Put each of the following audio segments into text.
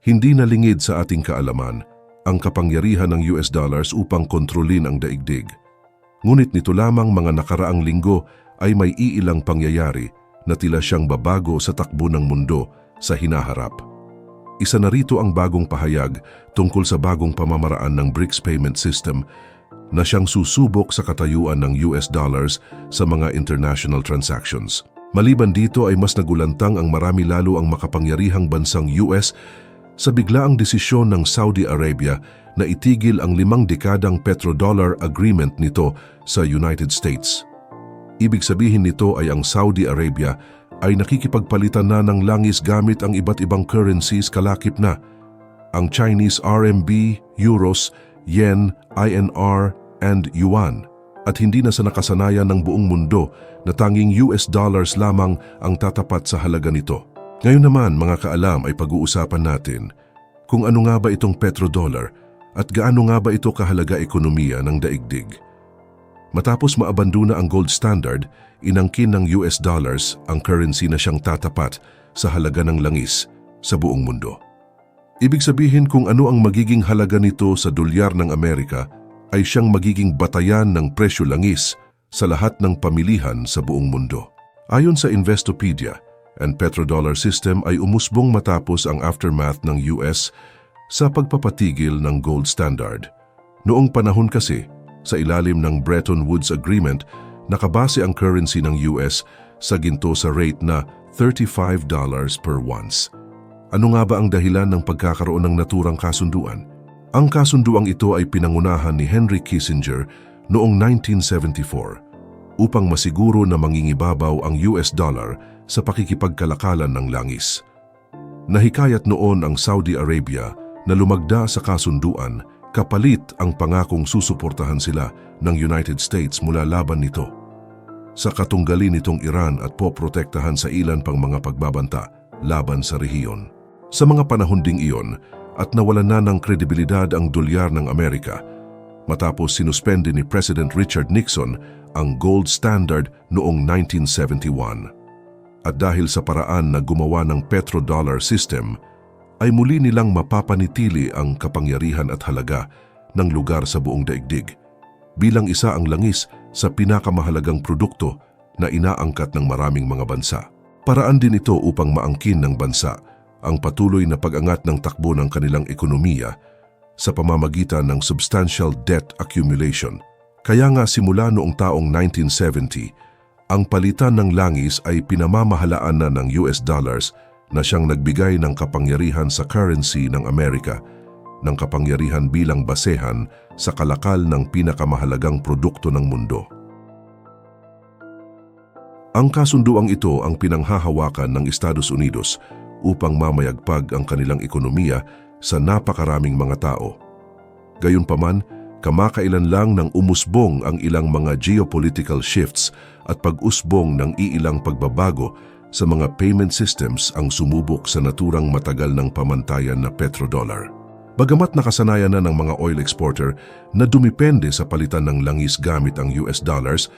Hindi nalingid sa ating kaalaman ang kapangyarihan ng US dollars upang kontrolin ang daigdig. Ngunit nito lamang mga nakaraang linggo ay may iilang pangyayari na tila siyang babago sa takbo ng mundo sa hinaharap. Isa na rito ang bagong pahayag tungkol sa bagong pamamaraan ng BRICS payment system na siyang susubok sa katayuan ng US dollars sa mga international transactions. Maliban dito ay mas nagulantang ang marami lalo ang makapangyarihang bansang US sa biglaang desisyon ng Saudi Arabia na itigil ang limang dekadang petrodollar agreement nito sa United States. Ibig sabihin nito ay ang Saudi Arabia ay nakikipagpalitan na ng langis gamit ang iba't ibang currencies kalakip na. Ang Chinese RMB, Euros, Yen, INR, and Yuan at hindi na sa nakasanayan ng buong mundo na tanging US dollars lamang ang tatapat sa halaga nito. Ngayon naman mga kaalam ay pag-uusapan natin kung ano nga ba itong petrodollar at gaano nga ba ito kahalaga ekonomiya ng daigdig. Matapos maabandona ang gold standard, inangkin ng US dollars ang currency na siyang tatapat sa halaga ng langis sa buong mundo. Ibig sabihin kung ano ang magiging halaga nito sa dolyar ng Amerika ay siyang magiging batayan ng presyo langis sa lahat ng pamilihan sa buong mundo. Ayon sa Investopedia, ang petrodollar system ay umusbong matapos ang aftermath ng US sa pagpapatigil ng gold standard. Noong panahon kasi, sa ilalim ng Bretton Woods Agreement, nakabase ang currency ng US sa ginto sa rate na $35 per once. Ano nga ba ang dahilan ng pagkakaroon ng naturang kasunduan? Ang kasunduang ito ay pinangunahan ni Henry Kissinger noong 1974 upang masiguro na mangingibabaw ang US dollar sa pakikipagkalakalan ng langis. Nahikayat noon ang Saudi Arabia na lumagda sa kasunduan kapalit ang pangakong susuportahan sila ng United States mula laban nito. Sa katunggali nitong Iran at poprotektahan sa ilan pang mga pagbabanta laban sa rehiyon. Sa mga panahon ding iyon at nawalan na ng kredibilidad ang dolyar ng Amerika matapos sinuspende ni President Richard Nixon ang gold standard noong 1971. At dahil sa paraan na gumawa ng petrodollar system, ay muli nilang mapapanitili ang kapangyarihan at halaga ng lugar sa buong daigdig bilang isa ang langis sa pinakamahalagang produkto na inaangkat ng maraming mga bansa. Paraan din ito upang maangkin ng bansa ang patuloy na pag-angat ng takbo ng kanilang ekonomiya sa pamamagitan ng substantial debt accumulation. Kaya nga simula noong taong 1970, ang palitan ng langis ay pinamamahalaan na ng US dollars na siyang nagbigay ng kapangyarihan sa currency ng Amerika, ng kapangyarihan bilang basehan sa kalakal ng pinakamahalagang produkto ng mundo. Ang kasunduang ito ang pinanghahawakan ng Estados Unidos upang mamayagpag ang kanilang ekonomiya sa napakaraming mga tao. Gayunpaman, kamakailan lang nang umusbong ang ilang mga geopolitical shifts at pag-usbong ng iilang pagbabago sa mga payment systems ang sumubok sa naturang matagal ng pamantayan na petrodollar. Bagamat nakasanayan na ng mga oil exporter na dumipende sa palitan ng langis gamit ang US dollars,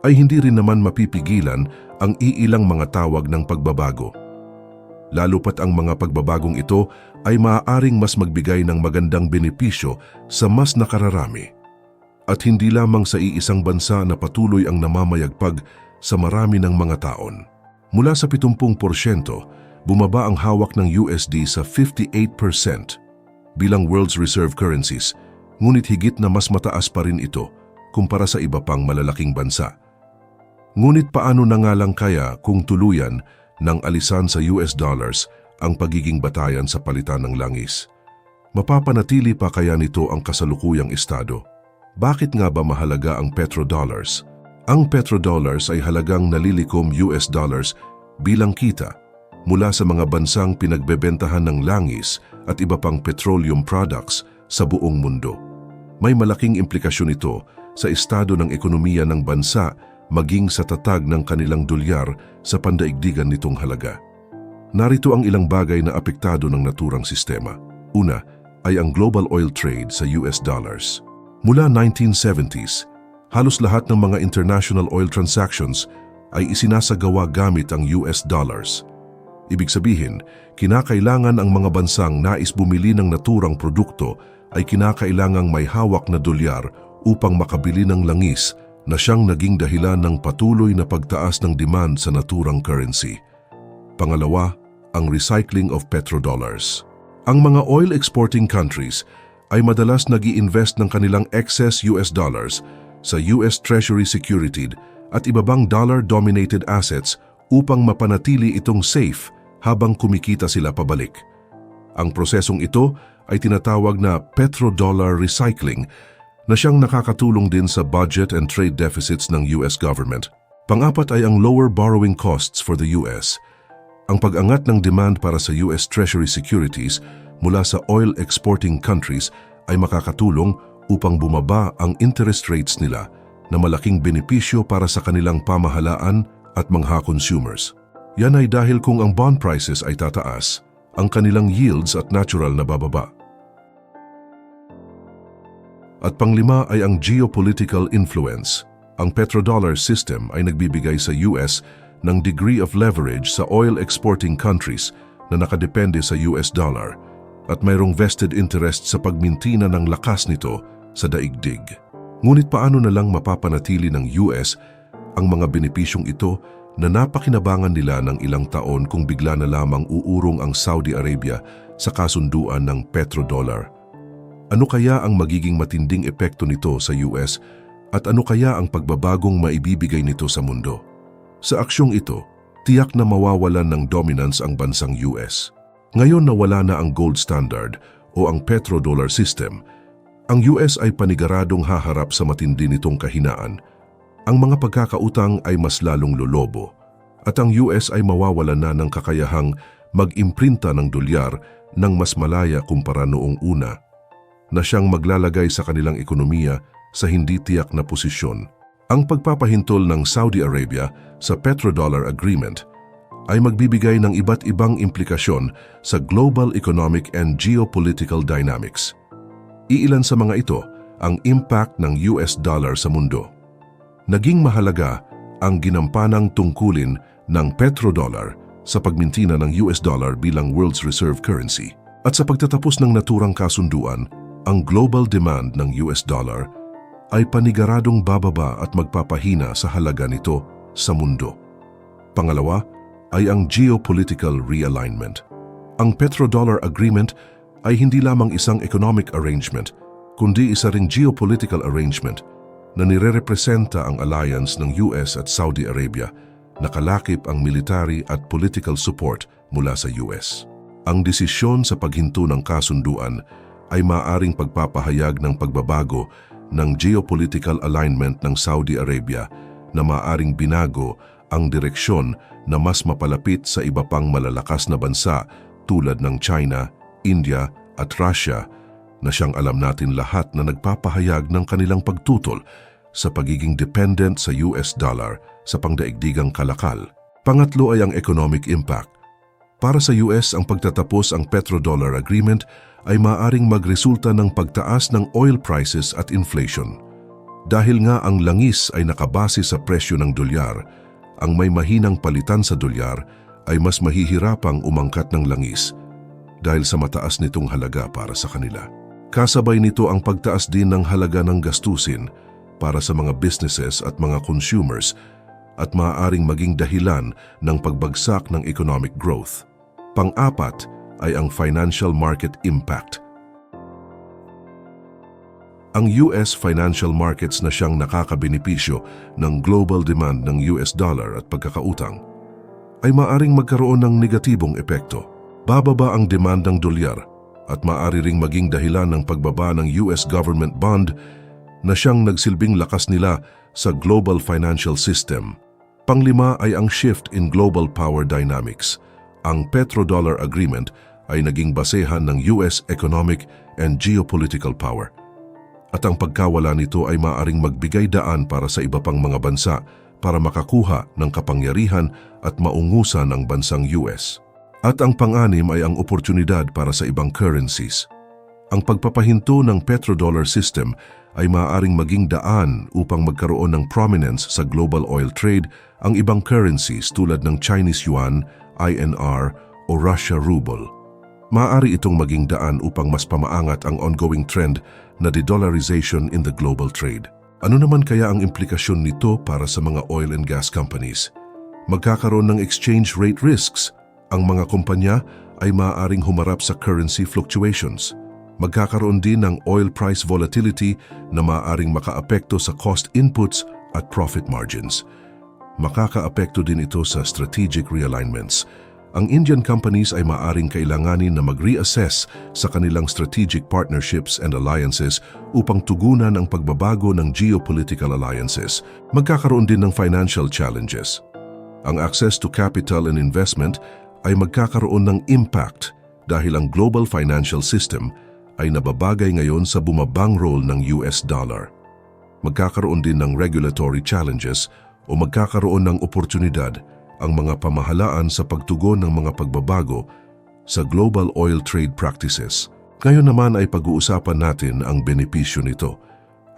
ay hindi rin naman mapipigilan ang iilang mga tawag ng pagbabago. Lalo pat ang mga pagbabagong ito ay maaaring mas magbigay ng magandang benepisyo sa mas nakararami. At hindi lamang sa iisang bansa na patuloy ang namamayagpag sa marami ng mga taon. Mula sa 70%, bumaba ang hawak ng USD sa 58% bilang world's reserve currencies, ngunit higit na mas mataas pa rin ito kumpara sa iba pang malalaking bansa. Ngunit paano na nga lang kaya kung tuluyan ng alisan sa US dollars ang pagiging batayan sa palitan ng langis? Mapapanatili pa kaya nito ang kasalukuyang estado? Bakit nga ba mahalaga ang petrodollars? Ang petrodollars ay halagang nalilikom US dollars bilang kita mula sa mga bansang pinagbebentahan ng langis at iba pang petroleum products sa buong mundo. May malaking implikasyon ito sa estado ng ekonomiya ng bansa maging sa tatag ng kanilang dolyar sa pandaigdigan nitong halaga. Narito ang ilang bagay na apektado ng naturang sistema. Una ay ang global oil trade sa US dollars. Mula 1970s, halos lahat ng mga international oil transactions ay isinasagawa gamit ang US dollars. Ibig sabihin, kinakailangan ang mga bansang nais bumili ng naturang produkto ay kinakailangang may hawak na dolyar upang makabili ng langis na siyang naging dahilan ng patuloy na pagtaas ng demand sa naturang currency. Pangalawa, ang recycling of petrodollars. Ang mga oil exporting countries ay madalas nag invest ng kanilang excess US dollars sa US Treasury Security at ibabang dollar-dominated assets upang mapanatili itong safe habang kumikita sila pabalik. Ang prosesong ito ay tinatawag na petrodollar recycling na siyang nakakatulong din sa budget and trade deficits ng US government. Pangapat ay ang lower borrowing costs for the US. Ang pag-angat ng demand para sa US Treasury securities mula sa oil exporting countries ay makakatulong upang bumaba ang interest rates nila na malaking benepisyo para sa kanilang pamahalaan at mga consumers. Yan ay dahil kung ang bond prices ay tataas, ang kanilang yields at natural na bababa. At panglima ay ang geopolitical influence. Ang petrodollar system ay nagbibigay sa US ng degree of leverage sa oil exporting countries na nakadepende sa US dollar at mayroong vested interest sa pagmintina ng lakas nito sa daigdig. Ngunit paano na lang mapapanatili ng US ang mga benepisyong ito na napakinabangan nila ng ilang taon kung bigla na lamang uurong ang Saudi Arabia sa kasunduan ng petrodollar. Ano kaya ang magiging matinding epekto nito sa US at ano kaya ang pagbabagong maibibigay nito sa mundo? Sa aksyong ito, tiyak na mawawalan ng dominance ang bansang US. Ngayon na wala na ang gold standard o ang petrodollar system, ang US ay panigaradong haharap sa matindi nitong kahinaan. Ang mga pagkakautang ay mas lalong lolobo. At ang US ay mawawalan na ng kakayahang mag-imprinta ng dolyar ng mas malaya kumpara noong una na siyang maglalagay sa kanilang ekonomiya sa hindi tiyak na posisyon. Ang pagpapahintol ng Saudi Arabia sa petrodollar agreement ay magbibigay ng iba't ibang implikasyon sa global economic and geopolitical dynamics. Iilan sa mga ito ang impact ng US dollar sa mundo naging mahalaga ang ginampanang tungkulin ng petrodollar sa pagmintina ng US dollar bilang world's reserve currency. At sa pagtatapos ng naturang kasunduan, ang global demand ng US dollar ay panigaradong bababa at magpapahina sa halaga nito sa mundo. Pangalawa ay ang geopolitical realignment. Ang petrodollar agreement ay hindi lamang isang economic arrangement, kundi isa ring geopolitical arrangement na nirerepresenta ang alliance ng US at Saudi Arabia na kalakip ang military at political support mula sa US. Ang desisyon sa paghinto ng kasunduan ay maaring pagpapahayag ng pagbabago ng geopolitical alignment ng Saudi Arabia na maaring binago ang direksyon na mas mapalapit sa iba pang malalakas na bansa tulad ng China, India at Russia na siyang alam natin lahat na nagpapahayag ng kanilang pagtutol sa pagiging dependent sa US dollar sa pangdaigdigang kalakal. Pangatlo ay ang economic impact. Para sa US, ang pagtatapos ang petrodollar agreement ay maaring magresulta ng pagtaas ng oil prices at inflation. Dahil nga ang langis ay nakabase sa presyo ng dolyar, ang may mahinang palitan sa dolyar ay mas mahihirapang umangkat ng langis dahil sa mataas nitong halaga para sa kanila. Kasabay nito ang pagtaas din ng halaga ng gastusin para sa mga businesses at mga consumers at maaaring maging dahilan ng pagbagsak ng economic growth. Pang-apat ay ang financial market impact. Ang US financial markets na siyang nakakabenepisyo ng global demand ng US dollar at pagkakautang ay maaring magkaroon ng negatibong epekto. Bababa ang demand ng dolyar at maaari ring maging dahilan ng pagbaba ng US government bond na siyang nagsilbing lakas nila sa global financial system. Panglima ay ang shift in global power dynamics. Ang petrodollar agreement ay naging basehan ng US economic and geopolitical power. At ang pagkawala nito ay maaring magbigay daan para sa iba pang mga bansa para makakuha ng kapangyarihan at maungusan ang bansang US. At ang pang-anim ay ang oportunidad para sa ibang currencies. Ang pagpapahinto ng petrodollar system ay maaaring maging daan upang magkaroon ng prominence sa global oil trade ang ibang currencies tulad ng Chinese yuan, INR o Russia ruble. Maaari itong maging daan upang mas pamaangat ang ongoing trend na de-dollarization in the global trade. Ano naman kaya ang implikasyon nito para sa mga oil and gas companies? Magkakaroon ng exchange rate risks. Ang mga kumpanya ay maaaring humarap sa currency fluctuations. Magkakaroon din ng oil price volatility na maaaring makaapekto sa cost inputs at profit margins. Makakaapekto din ito sa strategic realignments. Ang Indian companies ay maaring kailanganin na mag-reassess sa kanilang strategic partnerships and alliances upang tugunan ang pagbabago ng geopolitical alliances. Magkakaroon din ng financial challenges. Ang access to capital and investment ay magkakaroon ng impact dahil ang global financial system ay nababagay ngayon sa bumabang role ng US dollar. Magkakaroon din ng regulatory challenges o magkakaroon ng oportunidad ang mga pamahalaan sa pagtugon ng mga pagbabago sa global oil trade practices. Ngayon naman ay pag-uusapan natin ang benepisyo nito.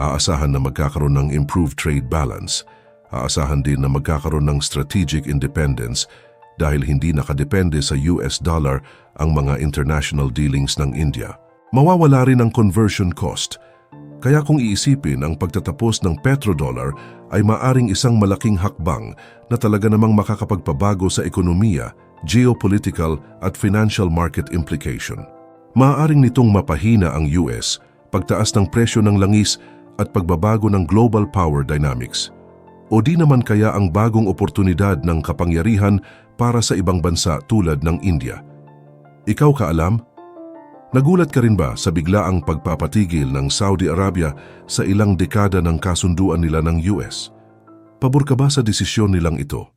Aasahan na magkakaroon ng improved trade balance. Aasahan din na magkakaroon ng strategic independence dahil hindi nakadepende sa US dollar ang mga international dealings ng India. Mawawala rin ang conversion cost. Kaya kung iisipin ang pagtatapos ng petrodollar ay maaring isang malaking hakbang na talaga namang makakapagpabago sa ekonomiya, geopolitical at financial market implication. Maaring nitong mapahina ang US, pagtaas ng presyo ng langis at pagbabago ng global power dynamics. O di naman kaya ang bagong oportunidad ng kapangyarihan para sa ibang bansa tulad ng India. Ikaw kaalam? Nagulat ka rin ba sa biglaang pagpapatigil ng Saudi Arabia sa ilang dekada ng kasunduan nila ng US? Pabor ka ba sa desisyon nilang ito?